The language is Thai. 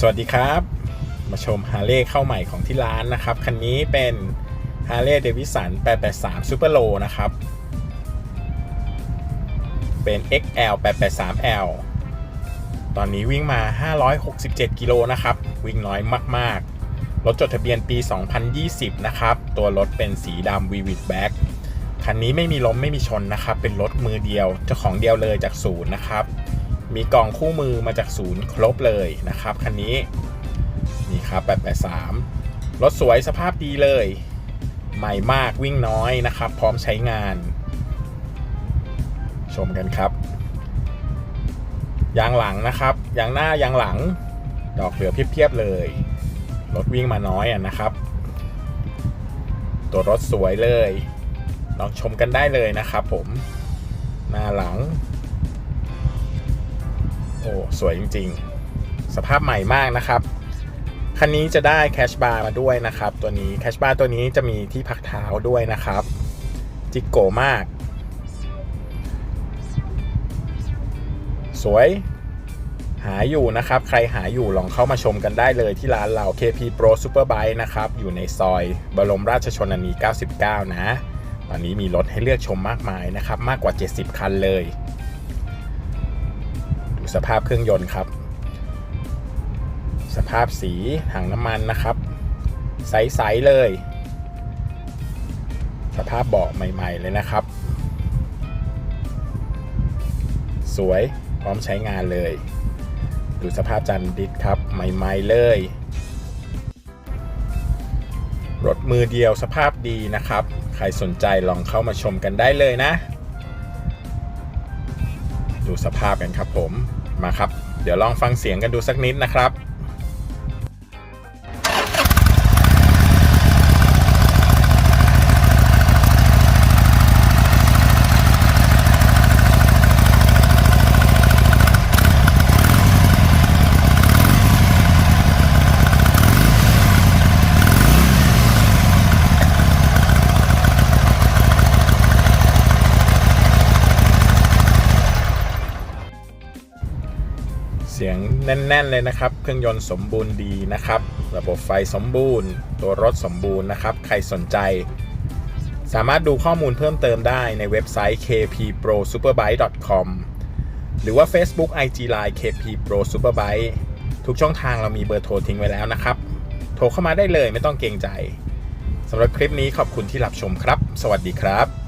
สวัสดีครับ มาชมฮาร์เลย์เข้าใหม่ของที่ร้านนะครับ คันนี้เป็น h a r l e y Davidson 883 Super Low นะครับ เป็น XL 883L ตอนนี้วิ่งมา 567 กิโลนะครับ วิ่งน้อยมาก ๆ รถจดทะเบียนปี 2020 นะครับ ตัวรถเป็นสีดำ Vivid Black คันนี้ไม่มีล้มไม่มีชนนะครับ เป็นรถมือเดียวเจ้าของเดียวเลยจากศูนย์นะครับ มีกล่องคู่มือมาจากศูนย์ครบเลยนะครับคันนี้นี่ครับ883รถสวยสภาพดีเลย ใหม่มากวิ่งน้อยนะครับ พร้อมใช้งาน ชมกันครับยางหลังนะครับยางหน้ายางหลัง ดอกเหลือเพียบๆเลยรถวิ่งมาน้อยอะนะครับ ตัวรถสวยเลยลองชมกันได้เลยนะครับผมหน้าหลัง อ้สวยจริง ๆ สภาพใหม่มากนะครับ คันนี้จะได้แคชบาร์มาด้วยนะครับ ตัวนี้แคชบาร์ตัวนี้จะมีที่พักเท้าด้วยนะครับ จิกโกมาก สวย หาอยู่นะครับ ใครหาอยู่ลองเข้ามาชมกันได้เลยที่ร้านเรา KP Pro Superbike นะครับ อยู่ในซอย บรมราชชนนี 99 นะตอนนี้มีรถให้เลือกชมมากมายนะครับ มากกว่า 70 คันเลย สภาพเครื่องยนต์ครับ สภาพสีถังน้ำมันนะครับ ใส ๆ เลย สภาพเบาะใหม่ ๆ เลยนะครับ สวยพร้อมใช้งานเลย ดูสภาพจันดิสครับ ใหม่ ๆ เลย รถมือเดียวสภาพดีนะครับ ใครสนใจลองเข้ามาชมกันได้เลยนะดูสภาพกันครับผม มาครับ เดี๋ยวลองฟังเสียงกันดูสักนิดนะครับ เสียงแน่น ๆ เลยนะครับ เครื่องยนต์สมบูรณ์ดีนะครับ ระบบไฟสมบูรณ์ ตัวรถสมบูรณ์นะครับ ใครสนใจ สามารถดูข้อมูลเพิ่มเติมได้ในเว็บไซต์ kpprosuperbike.com หรือว่า Facebook IG Line KP Pro Superbike ทุกช่องทางเรามีเบอร์โทรทิ้งไว้แล้วนะครับ โทรเข้ามาได้เลยไม่ต้องเกรงใจสำหรับคลิปนี้ขอบคุณที่รับชมครับ สวัสดีครับ